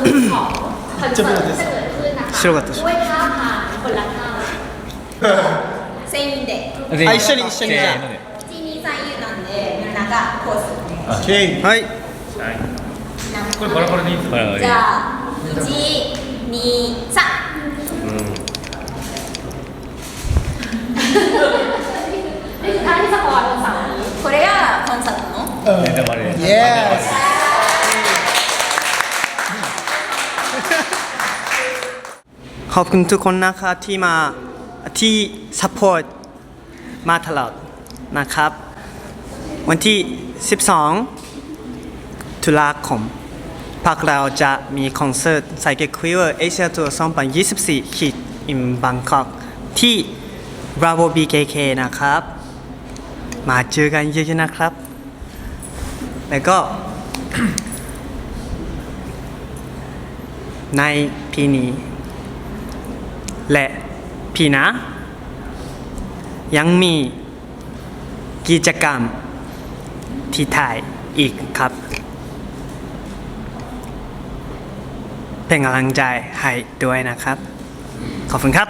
ความสนุกของคอนเสิร์ตที่จะเกิดขึ้นนะคะ 白かったですด้วยท่าทางคนละท่า 全員であ一緒に一緒にじゃあ1 2 3 U なんでみんながコースお願いし OK はいますこれバラバラでいいんですかじゃあ1 2 3 นี่คือท่าที่สปอยวันเสาร์นี้ これがコンサートのネタバレ Yes ขอบคุณทุกคนนะครับที่มาที่ซัพพอร์ตมาตลอดนะครับ วันที่ 12 ตุลาคมพวกเราจะมีคอนเสิร์ตไซเคิลควีเวอร์เอเชียทัวร์2024ขีดอิมบังกอกที่ Bravo BKK นะครับ มาเจอกันเยอะๆนะครับ แล้วก็ในปีนี้ และพี่นะ ยังมีกิจกรรมที่ถ่ายอีกครับ เป็นกำลังใจให้ด้วยนะครับ ขอบคุณครับ